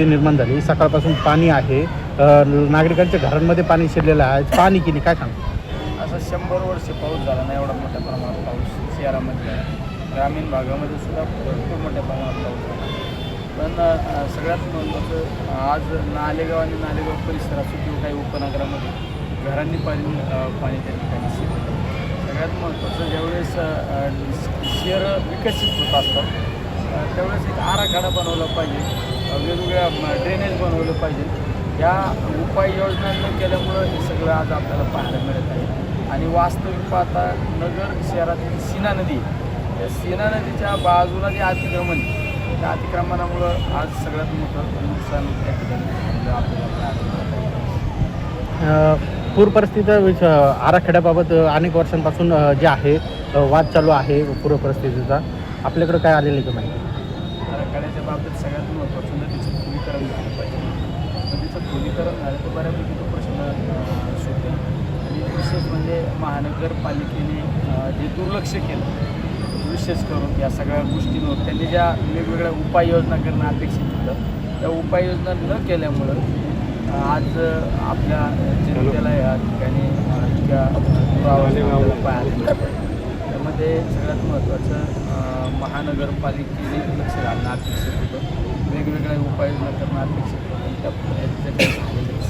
निर्माण झाली. सकाळपासून पाणी आहे. नागरिकांच्या घरांमध्ये पाणी शिरलेलं आहे. पाणी केली काय सांगतो असं शंभर वर्ष पाऊस झाला नाही एवढा मोठ्या प्रमाणात पाऊस शहरामध्ये आहे. ग्रामीण भागामध्ये सुद्धा भरपूर मोठ्या प्रमाणात पाऊस झाला. पण सगळ्यात महत्त्वाचं आज नालेगाव आणि नालेगाव परिसरात किंवा काही उपनगरामध्ये घरांनी पाणी पाणी त्या ठिकाणी शिरलं सगळ्यात महत्त्वाचं ज्यावेळेस शहर शहरं विकसित होत असतात त्यावेळेस एक आराखडा बनवला पाहिजे. वेगवेगळ्या ड्रेनेज बनवलं पाहिजे. या उपाययोजना न केल्यामुळं हे सगळं आज आपल्याला पाहायला मिळत आहे. आणि वास्तविक पाहता नगर शहरातील सीना नदी या सीना नदीच्या बाजूला जे अतिक्रमण त्या अतिक्रमणामुळं आज सगळ्यात मोठं नुकसान त्या ठिकाणी आपल्याला पूर परिस्थितीचा आराखड्याबाबत अनेक वर्षांपासून जे आहे वाद चालू आहे पूर परिस्थितीचा. आपल्याकडे काय आलेली का माहिती? त्याच्या बाबतीत सगळ्यात महत्त्वाचं म्हणजे नदीचं खोलीकरण झालं पाहिजे. नदीचं खोलीकरण झालं तर बऱ्यापैकी तो प्रश्न सुटेल आणि विशेष म्हणजे महानगरपालिकेने जे दुर्लक्ष केलं विशेष करून या सगळ्या गोष्टींवर त्यांनी ज्या वेगवेगळ्या उपाययोजना करणं अपेक्षित होतं त्या उपाययोजना न केल्यामुळं आज आपल्या जनतेला या ठिकाणी इतक्या दुरावास आपल्याला सगळ्यात महत्त्वाचं महानगरपालिकेने लक्ष घालणं अपेक्षित होतं. वेगवेगळ्या उपाययोजना करणं अपेक्षित होतं. त्या काही झालेलं